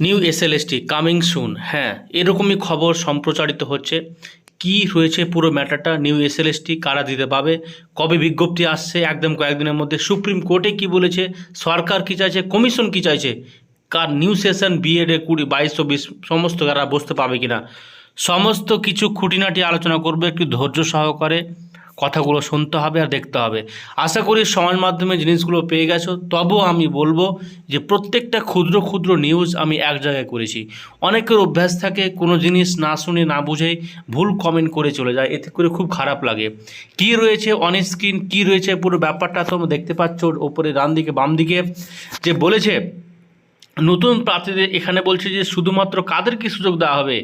New SLST coming soon হ্যাঁ এরকমই খবর সম্প্রচারিত হচ্ছে। কি রয়েছে পুরো ম্যাটারটা? নিউ এসএলএসটি কারা দিতে পাবে? কবে বিজ্ঞপ্তি আসছে? একদম কয়েকদিনের মধ্যে সুপ্রিম কোর্টে কি বলেছে? সরকার কি চাইছে? কমিশন কি চাইছে? কার নিউ সেশন বিএডে কুড়ি, বাইশ, চব্বিশ, সমস্ত কারা বসতে পাবে কিনা? সমস্ত কিছু খুঁটিনাটি আলোচনা করবে, একটু ধৈর্য সহকারে। কথাগুলো শুনতে হবে আর দেখতে হবে। আশা করি সমাজ মাধ্যমে জিনিসগুলো পেয়ে গেছো। তবুও আমি বলব যে প্রত্যেকটা ক্ষুদ্র ক্ষুদ্র নিউজ আমি এক জায়গায় করেছি। অনেকের অভ্যাস থাকে কোনো জিনিস না শুনে না বুঝেই ভুল কমেন্ট করে চলে যায়। এতে করে খুব খারাপ লাগে। কি রয়েছে অন স্ক্রিন কী রয়েছে পুরো ব্যাপারটা তোমরা দেখতে পাচ্ছ ওপরে ডান দিকে বাম দিকে যে বলেছে নতুন প্রার্থীদের এখানে বলছে যে শুধুমাত্র কাদেরকে সুযোগ দেওয়া হবে?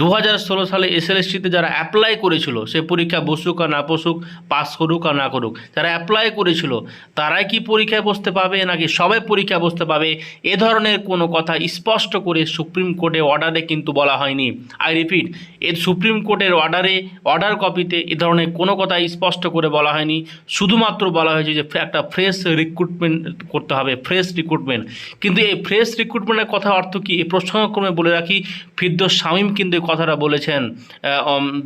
দু হাজার ষোলো সালে এসএলএসটিতে যারা অ্যাপ্লাই করেছিল, সে পরীক্ষা বসুক আর না বসুক পাস করুক আর না করুক, যারা অ্যাপ্লাই করেছিল, তারাই কি পরীক্ষায় বসতে পাবে নাকি সবাই পরীক্ষায় বসতে পাবে? এ ধরনের কোনো কথা স্পষ্ট করে সুপ্রিম কোর্টে অর্ডারে কিন্তু বলা হয়নি। আই রিপিট এর সুপ্রিম কোর্টের অর্ডারে অর্ডার কপিতে এ ধরনের কোনো কথা স্পষ্ট করে বলা হয়নি। শুধুমাত্র বলা হয়েছে যে একটা ফ্রেশ রিক্রুটমেন্ট করতে হবে ফ্রেশ রিক্রুটমেন্ট কিন্তু এই ফ্রেশ রিক্রুটমেন্টের কথা অর্থ কি? এই প্রসঙ্গক্রমে বলে রাখি, ফিরদোস শামীম কিন্তু এই কথাটা বলেছেন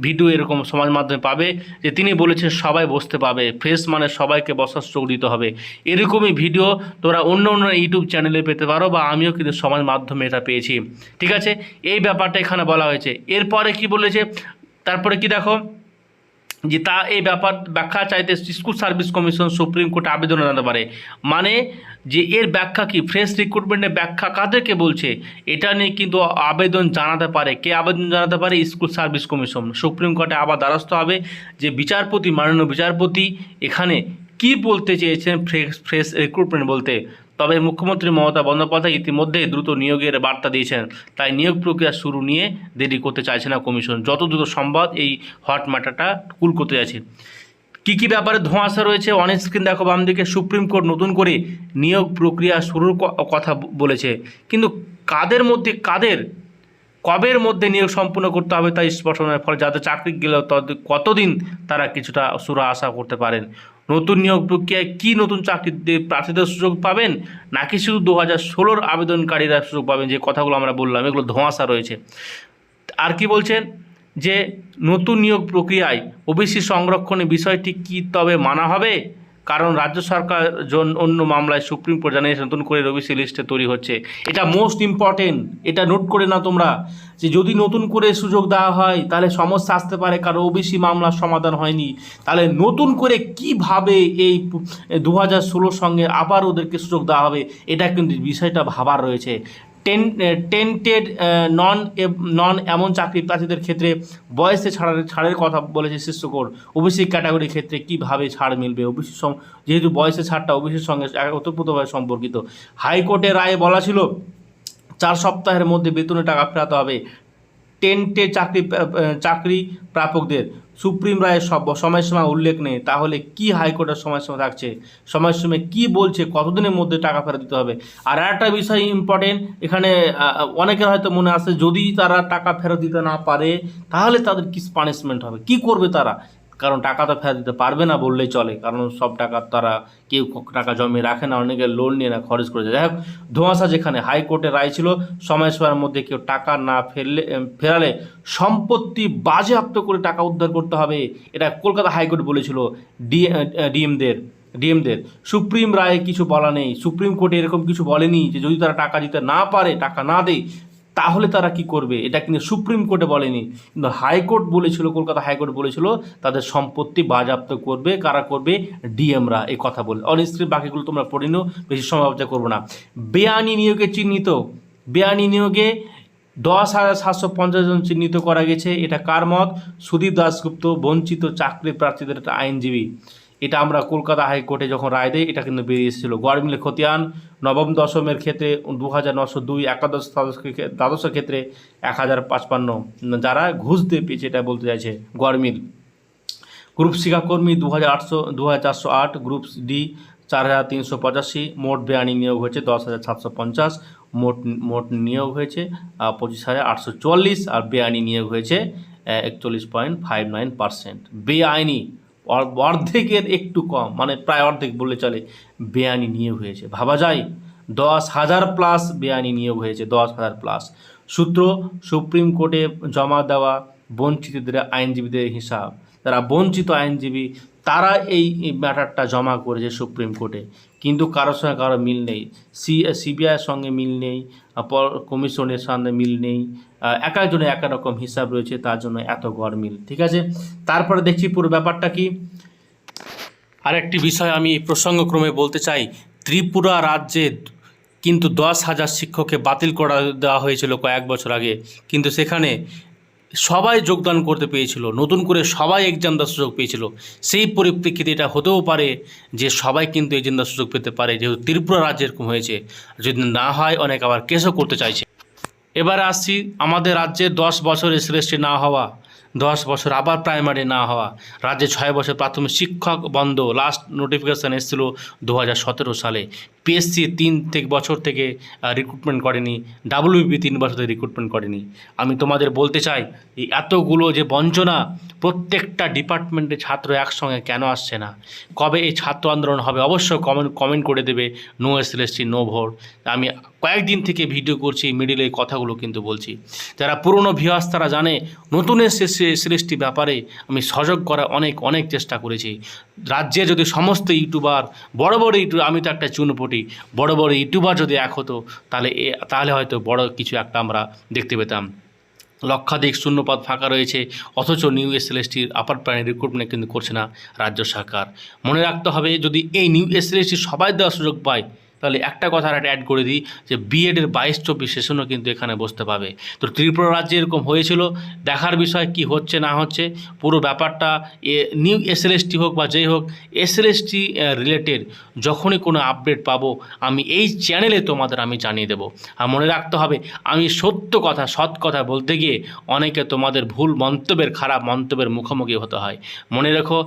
ভিডিও এরকম সমাজ মাধ্যমে পাবে, যে তিনি বলেছেন সবাই বসতে পাবে, ফ্রেশ মানে সবাইকে বসার সুযোগ দিতে হবে। এরকমই ভিডিও তোমরা অন্য অন্য ইউটিউব চ্যানেলে পেতে পারো বা আমিও কিন্তু সমাজ মাধ্যমে এটা পেয়েছি। ঠিক আছে? এই ব্যাপারটা এখানে বলা হয়েছে। এরপরে কি বলেছে? তারপরে কি দেখো? যে তা এই ব্যাপার ব্যাখ্যা চাইতে স্কুল সার্ভিস কমিশন সুপ্রিম কোর্টে আবেদন জানাতে পারে। মানে যে এর ব্যাখ্যা কি? ফ্রেশ রিক্রুটমেন্টের ব্যাখ্যা কাদেরকে বলছে? এটা নিয়ে কিন্তু আবেদন জানাতে পারে। কে আবেদন জানাতে পারে? স্কুল সার্ভিস কমিশন সুপ্রিম কোর্টে আবার দ্বারস্থ হবে যে বিচারপতি, মাননীয় বিচারপতি এখানে কি বলতে চেয়েছেন ফ্রেশ ফ্রেশ রিক্রুটমেন্ট বলতে? তবে মুখ্যমন্ত্রী মমতা বন্দ্যোপাধ্যায় ইতিমধ্যে দ্রুত নিয়োগের বার্তা দিয়েছেন। তাই নিয়োগ প্রক্রিয়া শুরু নিয়ে দেরি করতে চাইছে না কমিশন। যত দ্রুত সম্ভব এই হট ম্যাটারটা কুল করতে যাচ্ছে। কী কী ব্যাপারে ধোঁয়াশা রয়েছে, অনেক স্ক্রিন দেখো বাম দিকে। সুপ্রিম কোর্ট নতুন করে নিয়োগ প্রক্রিয়া শুরুর কথা বলেছে। কিন্তু কাদের মধ্যে, কাদের? কবের মধ্যে নিয়োগ সম্পূর্ণ করতে হবে তাই স্পষ্ট নয়। ফলে যাদের চাকরি গেলেও তত- কতদিন তারা কিছুটা সুরা আশা করতে পারেন। নতুন নিয়োগ প্রক্রিয়ায় কি নতুন চাকরিতে প্রার্থীদের সুযোগ পাবেন? নাকি শুধু দু হাজার ষোলোর আবেদনকারীরা সুযোগ পাবেন? যে কথাগুলো আমরা বললাম, এগুলো ধোঁয়াশা রয়েছে। আর কি বলছেন? যে নতুন নিয়োগ প্রক্রিয়ায় ওবিসি সংরক্ষণের বিষয়টি কি তবে মানা হবে? কারণ রাজ্য সরকার অন্য মামলায় সুপ্রিম কোর্ট জানিয়েছে, নতুন করে ওবিসি লিস্টে তৈরি হচ্ছে। এটা মোস্ট ইম্পর্টেন্ট এটা নোট করে না তোমরা যে যদি নতুন করে সুযোগ দেওয়া হয়, তাহলে সমস্যা আসতে পারে, কারণ ওবিসি মামলার সমাধান হয়নি। তাহলে নতুন করে কীভাবে এই দু হাজার সঙ্গে আবার ওদেরকে সুযোগ দেওয়া হবে, এটা কিন্তু বিষয়টা ভাবার রয়েছে। টেন টেন্টেড নন নন এমন চাকরি প্রার্থীদের ক্ষেত্রে বয়সে ছাড়ের ছাড়ের কথা বলেছে শীর্ষ কোর্ট ওবিসি ক্যাটাগরির ক্ষেত্রে কীভাবে ছাড় মিলবে? ওবিসি যেহেতু বয়সে ছাড়টা ওবিসির সঙ্গে ওতপ্রোতভাবে সম্পর্কিত। হাইকোর্টের রায়ে বলা ছিল, চার সপ্তাহের মধ্যে বেতনে টাকা ফেরাতে হবে। টেন্টে চাকরি চাকরি প্রাপকদের। সুপ্রিম রায়ের সব সময়সীমা উল্লেখ নেই। তাহলে কি হাইকোর্টের সময়সীমা থাকছে? সময়সীমা কি বলছে? কতদিনের মধ্যে টাকা ফেরত দিতে হবে? আর একটা বিষয় ইম্পর্টেন্ট এখানে অনেকের হয়তো মনে আসে যদি তারা টাকা ফেরত দিতে না পারে, তাহলে তাদের কি পানিশমেন্ট হবে। কি করবে তারা? কারণ টাকা তো ফেরত দিতে পারবে না বললেই চলে, কারণ সব টাকা তারা কেউ টাকা জমিয়ে রাখে না, অনেকে লোন নিয়ে না, খরচ করে যাই হোক, ধোঁয়াশা যেখানে হাইকোর্টের রায় ছিল, সময়সীমার মধ্যে কেউ টাকা না ফেললে ফেরালে সম্পত্তি বাজেয়াপ্ত করে টাকা উদ্ধার করতে হবে, এটা কলকাতা হাইকোর্ট বলেছিল ডি ডিএমদের ডিএমদের। সুপ্রিম রায়ে কিছু বলা নেই, সুপ্রিম কোর্টে এরকম কিছু বলেনি যে যদি তারা টাকা দিতে না পারে, টাকা না দেয় তাহলে তারা কি করবে? এটা কিন্তু সুপ্রিম কোর্টে বলেনি। কিন্তু হাইকোর্ট বলেছিল, কলকাতা হাইকোর্ট বলেছিল, তাদের সম্পত্তি বাজেয়াপ্ত করবে। কারা করবে? ডিএমরা। এই কথা বলে। অনিশ্চিত বাকিগুলো তোমরা পড়ে নিও, বেশি সময় অপচয় করব না। বেআইনি নিয়োগে চিহ্নিত। বেআইনি নিয়োগে দশ হাজার সাতশো পঞ্চাশ জন চিহ্নিত করা গেছে। এটা কার মত? সুদীপ দাশগুপ্ত, বঞ্চিত চাকরি প্রার্থীদের একটা আইনজীবী। এটা আমরা কলকাতা হাইকোর্টে যখন রায় দেয় এটা কিন্তু বেরিয়ে এসেছিল। গড়মিলে খতিয়ান, নবম দশমের ক্ষেত্রে দু হাজার নশো দুই একাদশ দ্বাদশ দ্বাদশের ক্ষেত্রে এক হাজার পাঁচপান্ন। যারা ঘুষ দিয়ে পেয়েছে, এটা বলতে চাইছে গড়মিল গ্রুপ শিক্ষাকর্মী দু হাজার আটশো দু হাজার চারশো আট, গ্রুপ ডি চার হাজার তিনশো পঁচাশি, মোট বেআইনি নিয়োগ হয়েছে দশ হাজার সাতশো পঞ্চাশ, মোট মোট নিয়োগ হয়েছে পঁচিশ হাজার আটশো চুয়াল্লিশ আর বেআইনি নিয়োগ হয়েছে একচল্লিশ পয়েন্ট ফাইভ নাইন পার্সেন্ট। বেআইনি অর্ধেকের একটু কম মানে প্রায় অর্ধেক বললে চলে, বেআইনি নিয়োগ হয়েছে। ভাবা যায়, দশ হাজার প্লাস বেআইনি নিয়োগ হয়েছে, দশ হাজার প্লাস সূত্র, সুপ্রিম কোর্টে জমা দেওয়া বঞ্চিতদের, আইনজীবীদের হিসাব। যারা বঞ্চিত আইনজীবী, তারা এই ম্যাটারটা জমা করেছে সুপ্রিম কোর্টে। কিন্তু কারোর সঙ্গে কারও মিল নেই। সি, সিবিআইয়ের সঙ্গে মিল নেই কমিশনের সঙ্গে মিল নেই এক একজনের এক রকম হিসাব রয়েছে, তার জন্য এত গড়মিল ঠিক আছে? তারপরে দেখছি পুরো ব্যাপারটা কি? আরেকটি বিষয় আমি প্রসঙ্গক্রমে বলতে চাই। ত্রিপুরা রাজ্যে কিন্তু দশ হাজার শিক্ষককে বাতিল করা দেওয়া হয়েছিল কয়েক বছর আগে। কিন্তু সেখানে সবাই যোগদান করতে পেয়েছিল, নতুন করে সবাই এক্সাম দেওয়ার সুযোগ পেয়েছিল। সেই পরিপ্রেক্ষিতে এটা হতেও পারে যে সবাই কিন্তু এক্সাম দেওয়ার সুযোগ পেতে পারে, যেহেতু ত্রিপুরা রাজ্যে এরকম হয়েছে। যদি না হয়, অনেক আবার কেসও করতে চাইছে। এবার আসছি, আমাদের রাজ্যে দশ বছর এসএলএসটি না হওয়া, দশ বছর আবার প্রাইমারি না হওয়া, রাজ্যে ছয় বছর প্রাথমিক শিক্ষক বন্ধ লাস্ট নোটিফিকেশান এসেছিল দু হাজার সতেরো সালে। পিএসসি তিন থেকে বছর থেকে রিক্রুটমেন্ট করেনি ডাব্লিউবি তিন বছর থেকে রিক্রুটমেন্ট করেনি। আমি তোমাদের বলতে চাই, এই এতগুলো যে বঞ্চনা, প্রত্যেকটা ডিপার্টমেন্টের ছাত্র একসঙ্গে কেন আসছে না? কবে এই ছাত্র আন্দোলন হবে? অবশ্যই কমেন্ট কমেন্ট করে দেবে নো এসএলএসটি নো ভোট আমি কয়েকদিন থেকে ভিডিও করছি মিডিলে কথাগুলো কিন্তু বলছি। যারা পুরনো ভিওয়াস তারা জানে, নতুন এসএলএসটি ব্যাপারে আমি সজাগ করা অনেক অনেক চেষ্টা করেছি। রাজ্যে যদি সমস্ত ইউটিউবার বড় বড় ইউটিউব আমি তো একটা চুনপটি বড় বড় ইউটিউবার যদি এক হতো, তাহলে তাহলে হয়তো বড় কিছু একটা আমরা দেখতে পেতাম। লক্ষাধিক শূন্যপদ ফাঁকা রয়েছে, অথচ নিউ এসএলএসটির আপার প্রাইমারি রিক্রুটমেন্ট কিন্তু করছে না রাজ্য সরকার। মনে রাখতে হবে, যদি এই নিউ এসএলএসটি সবাই দেওয়ার সুযোগ পায় তাহলে একটা কথা আর অ্যাড করে দিই, যে বিএডের বাইশ চব্বিশ সেশনও কিন্তু এখানে বসতে পাবে। তো ত্রিপুরা রাজ্যে এরকম হয়েছিল, দেখার বিষয় কি হচ্ছে না হচ্ছে, পুরো ব্যাপারটা এ নিউ এসএলএসটি হোক বা যেই হোক এসএলএসটি রিলেটেড যখনই কোনো আপডেট পাবো, আমি এই চ্যানেলে তোমাদের আমি জানিয়ে দেবো। আর মনে রাখতে হবে, আমি সত্য কথা, সৎ কথা বলতে গিয়ে অনেকে তোমাদের ভুল মন্তব্যের, খারাপ মন্তব্যের মুখোমুখি হতে হয়। মনে রেখো,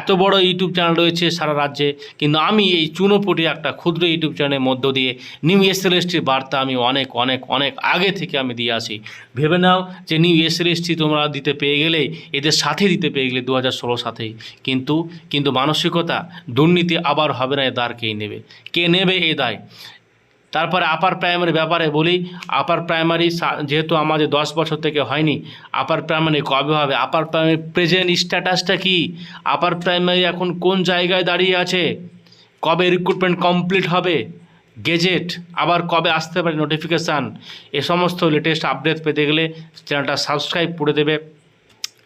এত বড় ইউটিউব চ্যানেল রয়েছে সারা রাজ্যে, কিন্তু আমি এই চুনোপুটি একটা ক্ষুদ্র ইউটিউব চ্যানেলের মধ্য দিয়ে নিউ এসএলএসটির বার্তা আমি অনেক অনেক অনেক আগে থেকে আমি দিয়ে আসি। ভেবে নাও যে নিউ এসএলএসটি তোমরা দিতে পেয়ে গেলে, এদের সাথে দিতে পেয়ে গেলে দু হাজার ষোলো সাথেই কিন্তু কিন্তু মানসিকতা, দুর্নীতি আবার হবে না, এ দাঁড় কে নেবে? কে নেবে এ দায়? তারপরে আপার প্রাইমারি ব্যাপারে বলি আপার প্রাইমারি যেহেতু আমাদের দশ বছর থেকে হয়নি আপার প্রাইমারি কবে হবে? আপার প্রাইমারি প্রেজেন্ট স্ট্যাটাসটা কি? আপার প্রাইমারি এখন কোন জায়গায় দাঁড়িয়ে আছে? কবে রিক্রুটমেন্ট কমপ্লিট হবে গেজেট আবার কবে আসতে পারে নোটিফিকেশান এ সমস্ত লেটেস্ট আপডেট পেতে গেলে চ্যানেলটা সাবস্ক্রাইব করে দেবে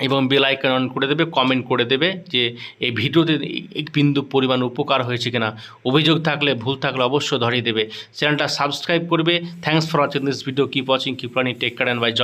এবং বেল আইকন অন করে দেবে কমেন্ট করে দেবে যে এই ভিডিওতে এক বিন্দু পরিমাণ উপকার হয়েছে কিনা। অভিযোগ থাকলে, ভুল থাকলে অবশ্যই ধরিয়ে দেবে। চ্যানেলটা সাবস্ক্রাইব করবে। Thanks for watching this video keep watching keep running take care and bye Joy